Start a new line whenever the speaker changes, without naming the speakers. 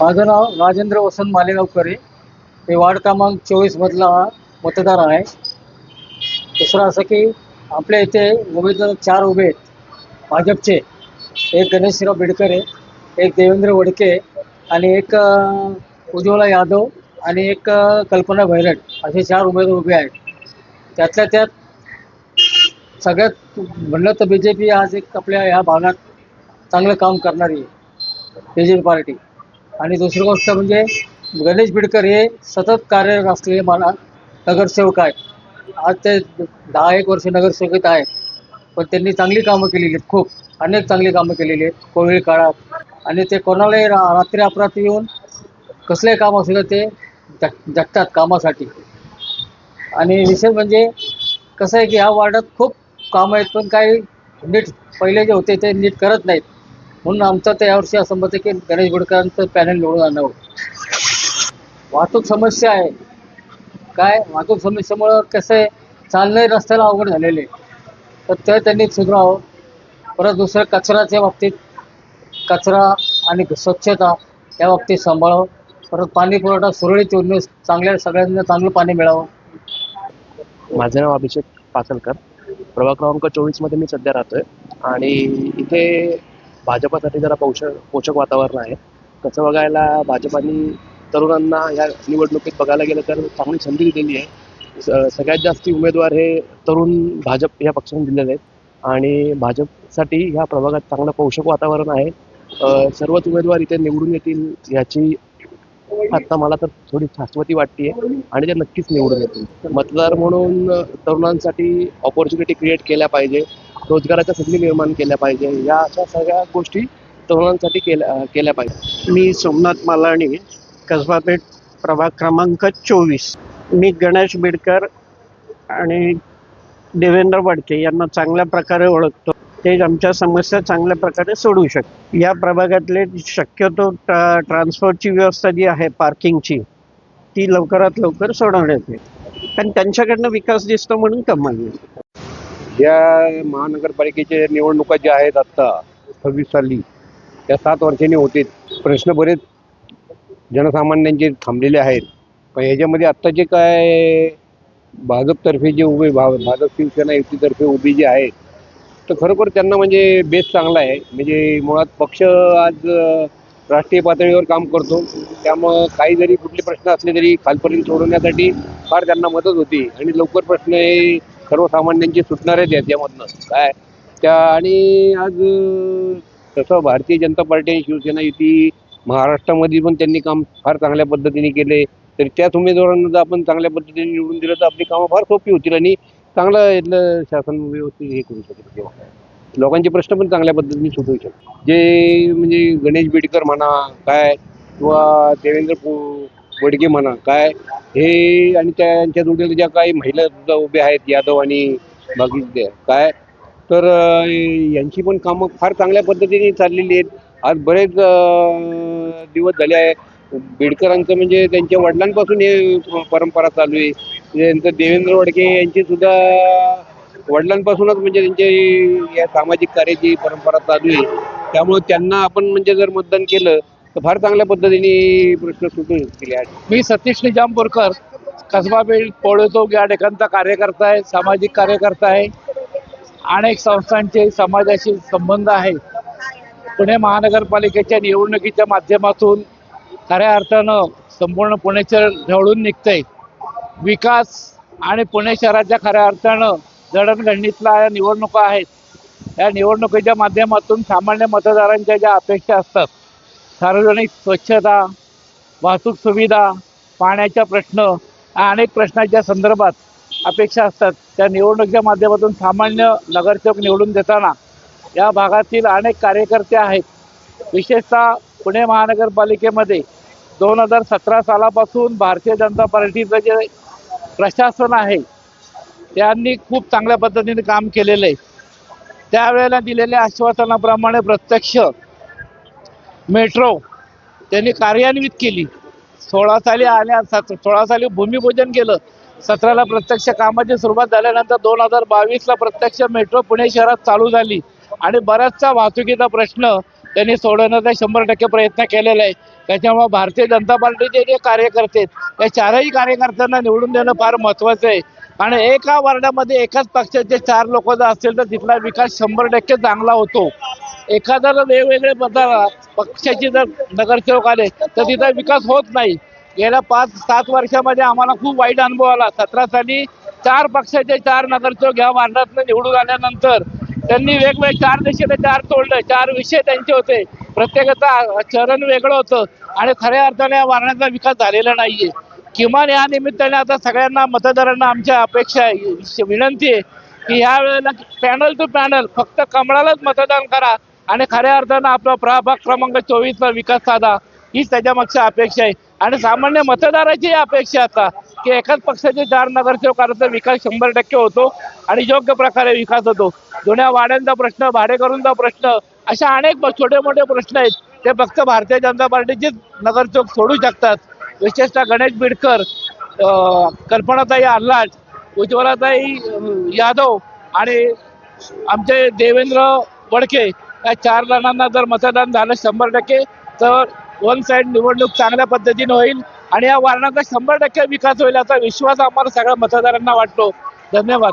माझं नाव राजेंद्र वसंत मालेगावकर आहे. मी वार्ड क्रमांक चोवीसमधला मतदार आहे. दुसरं असं की आपल्या इथे उमेदवार चार उभे आहेत. भाजपचे. एक गणेशराव बिडकर आहे एक देवेंद्र वडके आणि एक उज्ज्वला यादव आणि एक कल्पना भैरट असे चार उमेदवार उभे आहेत. त्यातल्या त्यात सगळ्यात म्हणलं तर बी जे पी आज एक आपल्या ह्या भागात चांगलं काम करणारी आहे बी जे पी पार्टी. आणि दुसरी गोष्ट म्हणजे गणेश बिडकर हे सतत कार्यरत असलेले मला नगरसेवक आहेत. आज ते दहा एक वर्ष नगरसेवक आहेत. पण त्यांनी चांगली कामं केलेली आहेत खूप. अनेक चांगली कामं केलेली आहेत कोविड काळात. आणि ते कोणालाही रा रात्री अपरात्री येऊन कसलंही काम असलं ते जग जगतात कामासाठी. आणि विशेष म्हणजे कसं आहे की ह्या वार्डात खूप कामं आहेत पण काही नीट पहिले जे होते ते नीट करत नाहीत. म्हणून आमचं तर यावर्षी असं मत आहे की गणेश गुडकरांचं पॅनल निवडून आणावं वाहतूक समस्या आहे. काय? वाहतूक समस्येमुळं कसं आहे? चालणं रस्त्याला अवघड झालेले तर ते त्यांनी सुधारावं. परत दुसरं कचऱ्याच्या बाबतीत कचरा आणि स्वच्छता या बाबतीत सांभाळावं. परत पाणी पुरवठा सुरळीत होऊन चांगल्या सगळ्यांना चांगलं पाणी मिळावं.
माझं नाव अभिषेक पासलकर. प्रभाग क्रमांक चोवीसमध्ये मी सध्या राहतोय. आणि इथे भाजपासाठी जरा पोषक पोषक वातावरण आहे. तसं बघायला भाजपाने तरुणांना या निवडणुकीत बघायला गेलं तर चांगली संधी दिलेली आहे. सगळ्यात जास्त उमेदवार हे तरुण भाजप या पक्षाने दिलेले आहेत. आणि भाजपसाठी ह्या प्रभागात चांगलं पोषक वातावरण आहे. सर्वच उमेदवार इथे निवडून येतील याची आता मला तर थोडी शाश्वती वाटते आणि ते नक्कीच निवडून येतील. मतदार म्हणून तरुणांसाठी ऑपॉर्च्युनिटी क्रिएट केल्या पाहिजे. रोजगाराच्या संधी निर्माण केल्या पाहिजे. या अशा सगळ्या गोष्टी तरुणांसाठी केल्या केल्या पाहिजे.
मी सोमनाथ मालाणी कसबा पेठ प्रभाग क्रमांक चोवीस. मी गणेश बिडकर आणि देवेंद्र वडके यांना चांगल्या प्रकारे ओळखतो. ते आमच्या समस्या चांगल्या प्रकारे सोडवू शकतात. या प्रभागातले शक्यतो ट्रा ट्रान्सपोर्टची व्यवस्था जी आहे पार्किंगची ती लवकरात लवकर सोडवण्यात येईल कारण त्यांच्याकडनं विकास दिसतो म्हणून कमाल
या महानगरपालिकेच्या निवडणुका ज्या आहेत आत्ता सव्वीस साली त्या सात वर्षांनी होते प्रश्न बरेच जनसामान्यांचे थांबलेले आहेत. पण याच्यामध्ये आत्ता जे काय भाजपतर्फे जे उभे भा भाजप शिवसेना युतीतर्फे उभी जे आहेत तर खरोखर त्यांना म्हणजे बेस चांगला आहे. म्हणजे मुळात पक्ष आज राष्ट्रीय पातळीवर काम करतो. त्यामुळं काही जरी कुठले प्रश्न असले तरी खालपर्यंत सोडवण्यासाठी फार त्यांना मदत होती. आणि लवकर प्रश्न हे सर्वसामान्यांची सुटणारेच आहेत यामधनं. काय? त्या आणि आज तसं भारतीय जनता पार्टी आणि शिवसेना युती महाराष्ट्रामध्ये पण त्यांनी काम फार चांगल्या पद्धतीने केले. तरी त्याच उमेदवारांना जर आपण चांगल्या पद्धतीने निवडून दिलं तर आपली कामं फार सोपी होतील आणि चांगलं इथलं शासन व्यवस्थित हे करू शकेल तेव्हा. लोकांचे प्रश्न पण चांगल्या पद्धतीने सुटू शकतो जे म्हणजे गणेश बेडकर म्हणा काय? किंवा देवेंद्र पो- वडके म्हणा काय हे आणि त्यांच्या जोडीला ज्या काही महिला सुद्धा उभ्या आहेत यादव आणि बाकी काय? तर यांची पण कामं फार चांगल्या पद्धतीने चाललेली आहेत. आज बरेच दिवस झाले आहे. बेडकरांचं म्हणजे त्यांच्या वडिलांपासून हे परंपरा चालू आहे. त्यांचं देवेंद्र वडके यांची सुद्धा वडिलांपासूनच म्हणजे त्यांची या सामाजिक कार्याची परंपरा चालू आहे. त्यामुळे त्यांना आपण म्हणजे जर मतदान केलं तर फार चांगल्या पद्धतीने प्रश्न सुटू शकतील
मी सतीश निजामपूरकर कसबा बेल्ट पोळेचौक या ठिकाणचा कार्यकर्ता आहे सामाजिक कार्यकर्ता आहे. अनेक संस्थांचे समाजाशी संबंध आहे. पुणे महानगरपालिकेच्या निवडणुकीच्या माध्यमातून खऱ्या अर्थानं संपूर्ण पुणे शहर ढवळून निघतंय. विकास आणि पुणे शहराच्या खऱ्या अर्थानं जडणघडणीतला या निवडणुका आहेत. या निवडणुकीच्या माध्यमातून सामान्य मतदारांच्या ज्या अपेक्षा असतात सार्वजनिक स्वच्छता वाहतूक सुविधा पाण्याचा प्रश्न अनेक प्रश्नाच्या संदर्भात अपेक्षा असतात. त्या निवडणुकीच्या माध्यमातून सामान्य नगरसेवक निवडून देताना या भागातील अनेक कार्यकर्ते आहेत. विशेषतः पुणे महानगरपालिकेमध्ये दोन हजार सतरा सालापासून भारतीय जनता पार्टीचं जे प्रशासन आहे त्यांनी खूप चांगल्या पद्धतीने काम केलेलं आहे. त्यावेळेला दिलेल्या आश्वासनाप्रमाणे प्रत्यक्ष मेट्रो त्यांनी कार्यान्वित केली. सोळा साली आल्या सत- सोळा साली भूमिपूजन केलं. सतराला प्रत्यक्ष कामाची सुरुवात झाल्यानंतर दोन हजार बावीसला प्रत्यक्ष मेट्रो पुणे शहरात चालू झाली. आणि बराचसा वाहतुकीचा प्रश्न त्यांनी सोडवण्याचा शंभर टक्के प्रयत्न केलेला आहे. त्याच्यामुळे भारतीय जनता पार्टीचे जे कार्यकर्ते या चारही कार्यकर्त्यांना निवडून देणं फार महत्त्वाचं आहे. आणि एका वार्डामध्ये एकाच पक्षाचे चार लोक जर असतील तर तिथला विकास शंभर टक्के चांगला होतो. एखादा जर वेगवेगळे मतदार पक्षाचे जर नगरसेवक आले तर तिथं विकास होत नाही. गेल्या पाच सात वर्षामध्ये आम्हाला खूप वाईट अनुभव आला. सतरा साली चार पक्षाचे चार नगरसेवक या वार्डातनं निवडून आल्यानंतर त्यांनी वेगवेगळे चार दिशेने चार तोडले चार विषय त्यांचे होते. प्रत्येकाचा चरण वेगळं होतं आणि खऱ्या अर्थाने या वारण्याचा विकास झालेला नाहीये. किमान या निमित्ताने आता सगळ्यांना मतदारांना आमच्या अपेक्षा आहे विनंती आहे की ह्या वेळेला पॅनल टू पॅनल फक्त कमळालाच मतदान करा. आणि खऱ्या अर्थानं आपला प्रभाग क्रमांक चोवीसचा विकास साधा हीच त्याच्यामागची अपेक्षा आहे. आणि सामान्य मतदाराची अपेक्षा आता की एकाच पक्षाचे चार नगरसेवकांचा विकास शंभर टक्के होतो आणि योग्य प्रकारे विकास होतो. जुन्या वाड्यांचा प्रश्न भाडेकरूंचा प्रश्न अशा अनेक छोटे मोठे प्रश्न आहेत. ते फक्त भारतीय जनता पार्टीचेच नगरसेवक सोडू शकतात. विशेषतः गणेश बिडकर कल्पनाताई आल्हाट उज्ज्वलाताई यादव आणि आमचे देवेंद्र वडके या चार जणांना जर मतदान झालं शंभर टक्के तर वन साईड निवडणूक चांगल्या पद्धतीने होईल आणि या वारणाचा शंभर टक्के विकास होईल असा विश्वास आम्हाला सगळ्या मतदारांना वाटतो. धन्यवाद.